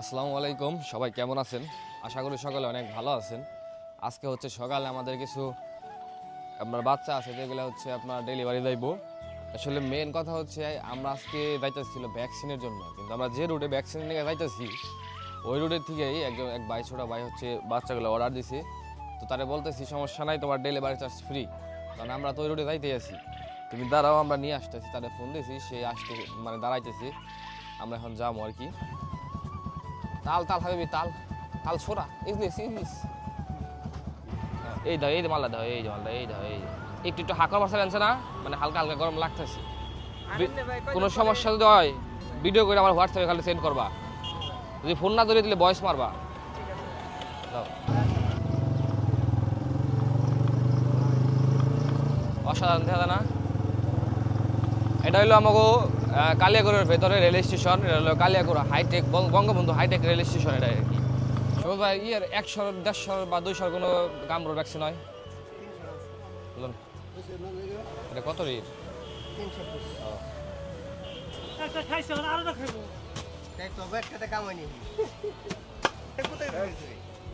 আসসালামু আলাইকুম, সবাই কেমন আছেন? আশা করি সকালে অনেক ভালো আছেন। আজকে হচ্ছে সকালে আমাদের কিছু আপনার বাচ্চা আছে, যেগুলো হচ্ছে আপনার ডেলিভারি যাইব আসলে মেন কথা হচ্ছে, আমরা আজকে যাইতেছিল ভ্যাকসিনের জন্য। কিন্তু আমরা যে রুটে ভ্যাকসিন নিয়ে যাইতেছি, ওই রুটের থেকেই একজন, এক ভাই, ছোটা ভাই হচ্ছে বাচ্চাগুলো অর্ডার দিছে। তো তারে বলতেছি, সমস্যা নাই, তোমার ডেলিভারি চার্জ ফ্রি কারণ আমরা তো ওই রুটে যাইতে আছি। তুমি দাঁড়াও, আমরা নিয়ে আসতেছি, তারে ফোন দিয়েছি সে আসতে মানে দাঁড়াইতেছি। আমরা এখন যাব আর কি। তাল তাল হাবিবি তাল। তাল ছোড়া। ইজলিস ইজলিস এই দাও এই যে দাও এই যে মালটা এই দাও এই একটু একটু হাঁকা বসা আনছে না? মানে হালকা হালকা গরম লাগতেছে। কোনো সমস্যা যদি হয় ভিডিও করে আমার হোয়াটসঅ্যাপে খালি সেন্ড করবা। যদি ফোন না ধরে দিলে বয়স মারবা। অসাধারণ দেখা না? এটা হইল আমাকে কালিয়াগড়ের ভেতরে রেল স্টেশন এটা হলো Kaliagarh hitech Bangabandhu hitech rail station এটা আর কি। সবুজ ভাই ইয়ের একশো দেড়শো বা দুইশোর কোনো কামড় ভ্যাকসিন হয় বলুন। এটা কত রেট?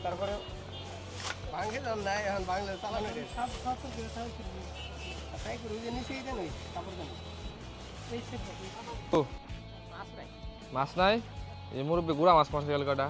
তারপরে নাই এখন বাংলা চালানো রে সব সব তো দিয়ে তাই করে ওই যে ও। মাছ নাই? এই মুরব্বী গুড়া মাছ মাছ কাটা